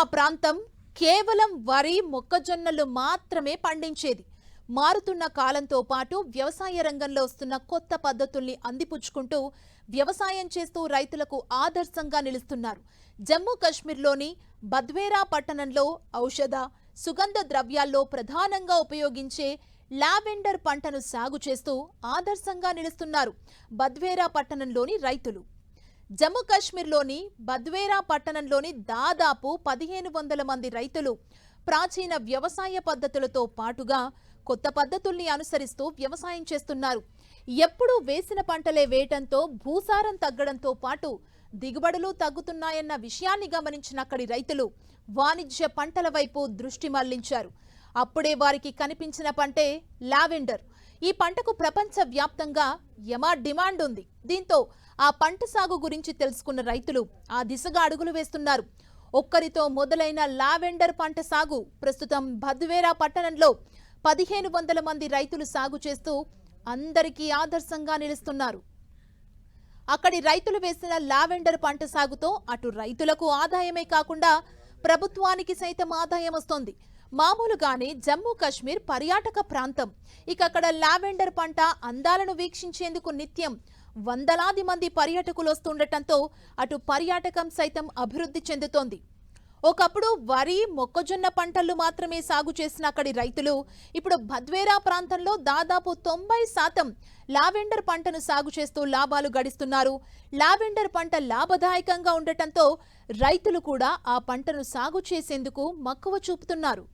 ఆ ప్రాంతం కేవలం వరి మొక్కజొన్నలు మాత్రమే పండించేది. మారుతున్న కాలంతో పాటు వ్యవసాయ రంగంలో వస్తున్న కొత్త పద్ధతుల్ని అందిపుచ్చుకుంటూ వ్యవసాయం చేస్తూ రైతులకు ఆదర్శంగా నిలుస్తున్నారు. జమ్మూ కాశ్మీర్లోని బద్వేరా పట్టణంలో ఔషధ సుగంధ ద్రవ్యాల్లో ప్రధానంగా ఉపయోగించే లావెండర్ పంటను సాగు చేస్తూ ఆదర్శంగా నిలుస్తున్నారు బద్వేరా పట్టణంలోని రైతులు. జమ్మూ కాశ్మీర్లోని బద్వేరా పట్టణంలోని దాదాపు పదిహేను వందల మంది రైతులు ప్రాచీన వ్యవసాయ పద్ధతులతో పాటుగా కొత్త పద్ధతుల్ని అనుసరిస్తూ వ్యవసాయం చేస్తున్నారు. ఎప్పుడూ వేసిన పంటలే వేయటంతో భూసారం తగ్గడంతో పాటు దిగుబడులు తగ్గుతున్నాయన్న విషయాన్ని గమనించిన అక్కడి రైతులు వాణిజ్య పంటల వైపు దృష్టి మళ్ళించారు. అప్పుడే వారికి కనిపించిన పంటే లావెండర్. ఈ పంటకు ప్రపంచ వ్యాప్తంగా యమా డిమాండ్ ఉంది. దీంతో ఆ పంట సాగు గురించి తెలుసుకున్న రైతులు ఆ దిశగా అడుగులు వేస్తున్నారు. ఒక్కరితో మొదలైన లావెండర్ పంట సాగు ప్రస్తుతం భద్వేరా పట్టణంలో పదిహేను వందల మంది రైతులు సాగు చేస్తూ అందరికీ ఆదర్శంగా నిలుస్తున్నారు. అక్కడి రైతులు వేసిన లావెండర్ పంట సాగుతో అటు రైతులకు ఆదాయమే కాకుండా ప్రభుత్వానికి సైతం ఆదాయం వస్తోంది. మామూలుగానే జమ్మూ కాశ్మీర్ పర్యాటక ప్రాంతం. ఇక అక్కడ లావెండర్ పంట అందాలను వీక్షించేందుకు నిత్యం వందలాది మంది పర్యాటకులు వస్తుండటంతో అటు పర్యాటకం సైతం అభివృద్ధి చెందుతోంది. ఒకప్పుడు వరి మొక్కజొన్న పంటలు మాత్రమే సాగు చేసిన అక్కడి రైతులు ఇప్పుడు భద్వేరా ప్రాంతంలో దాదాపు తొంభై శాతం లావెండర్ పంటను సాగు చేస్తూ లాభాలు గడిస్తున్నారు. లావెండర్ పంట లాభదాయకంగా ఉండటంతో రైతులు కూడా ఆ పంటను సాగు చేసేందుకు మక్కువ చూపుతున్నారు.